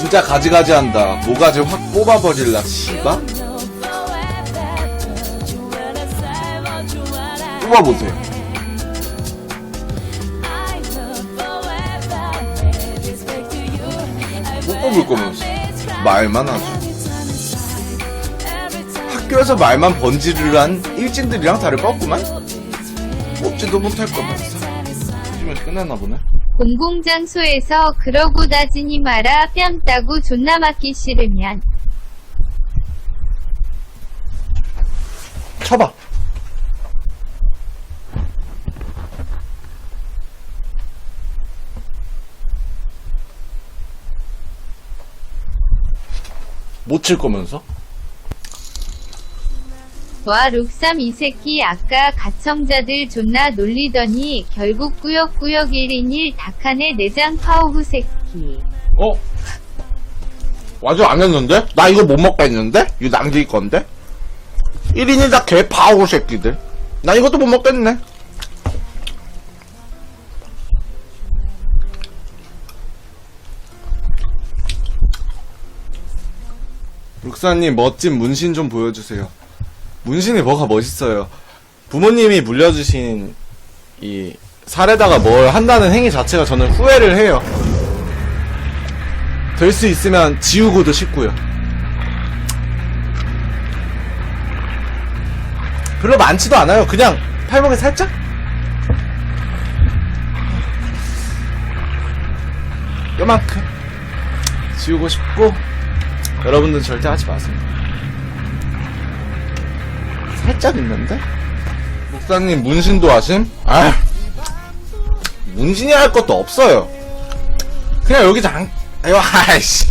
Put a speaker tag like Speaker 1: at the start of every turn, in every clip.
Speaker 1: 진짜 가지가지 한다. 모가지 확 뽑아버릴라, 씨바? 뽑아보세요. 못 뽑을 거면서. 말만 하죠. 학교에서 말만 번지르르 한 일진들이랑 다를 거 없구만? 뽑지도 못할 거면서. 요즘에 끝났나 보네.
Speaker 2: 공공장소에서 그러고 다지니 마라 뺨 따고 존나 맞기 싫으면
Speaker 1: 쳐봐. 못 칠 거면서?
Speaker 2: 와 룩삼 이 새끼 아까 가청자들 존나 놀리더니 결국 꾸역꾸역 1인 1 닭한의 내장 파오후 새끼
Speaker 1: 어? 완전 안 했는데? 나 이거 못 먹다 했는데? 이거 남길 건데? 1인이 다 개파오 새끼들. 나 이것도 못 먹겠네. 룩사님 멋진 문신 좀 보여주세요. 문신이 뭐가 멋있어요. 부모님이 물려주신 이 살에다가 뭘 한다는 행위 자체가 저는 후회를 해요. 될 수 있으면 지우고도 싶고요. 별로 많지도 않아요. 그냥 팔목에 살짝? 요만큼 지우고 싶고 여러분들 절대 하지 마세요. 살짝 있는데? 목사님 문신도 하심? 아 문신이 할 것도 없어요. 그냥 여기 장, 아유, 아이씨.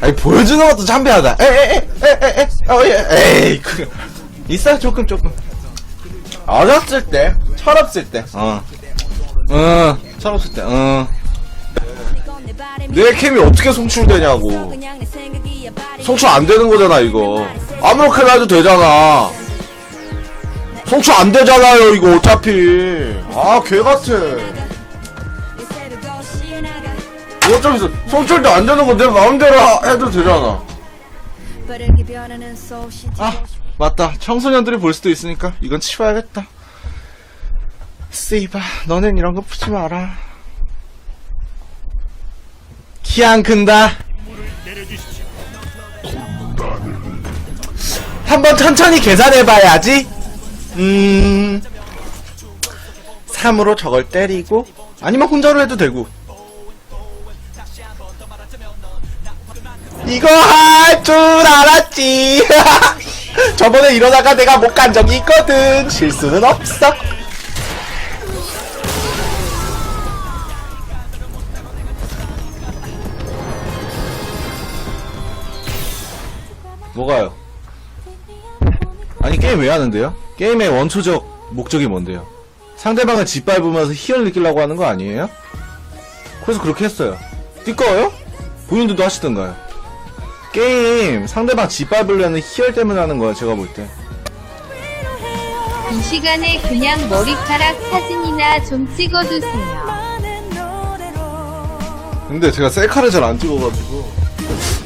Speaker 1: 아니, 보여주는 것도 참배하다. 에에에에에에, 어, 예, 에이, 그, 있어요, 조금, 조금. 어렸을 때, 철없을 때, 어. 어, 철없을 때, 어. 내 캠이 어떻게 송출되냐고. 송출 안 되는 거잖아, 이거. 아무렇게나 해도 되잖아. 송출 안 되잖아요, 이거, 어차피. 아, 개 같아. 어차피 송출도 안 되는 거 내 마음대로 하- 해도 되잖아. 아, 맞다. 청소년들이 볼 수도 있으니까 이건 치워야겠다. 씨바, 너넨 이런 거 푸지 마라. 키 안 큰다. 한번 천천히 계산해봐야지. 음, 3으로 저걸 때리고, 아니면 혼자로 해도 되고. 이거 할 줄 알았지. 저번에 이러다가 내가 못 간 적이 있거든. 실수는 없어. 뭐가요? 아니 게임 왜 하는데요? 게임의 원초적 목적이 뭔데요? 상대방을 짓밟으면서 희열 느끼려고 하는 거 아니에요? 그래서 그렇게 했어요. 띠꺼워요? 본인들도 하시던가요? 게임 상대방 짓밟으려는 희열 때문에 하는 거야 제가 볼 때.
Speaker 2: 이 시간에 그냥 머리카락 사진이나 좀 찍어두세요
Speaker 1: 근데 제가 셀카를 잘 안 찍어가지고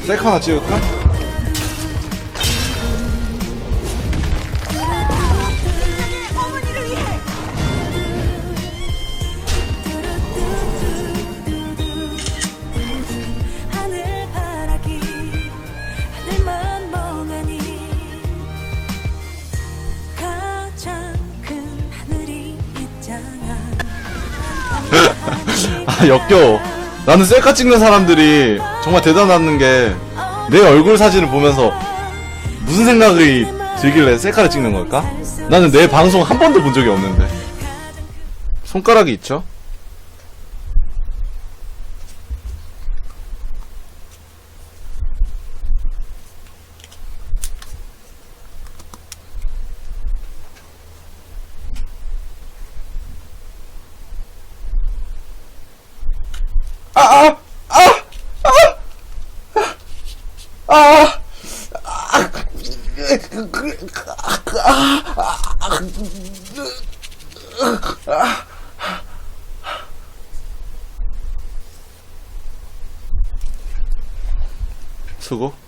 Speaker 1: 셀카 하나 찍을까? 아 역겨워. 나는 셀카 찍는 사람들이 정말 대단한 게 내 얼굴 사진을 보면서 무슨 생각이 들길래 셀카를 찍는 걸까? 나는 내 방송 한 번도 본 적이 없는데. 손가락이 있죠? 아, 아, 아, 아, 아, 수고.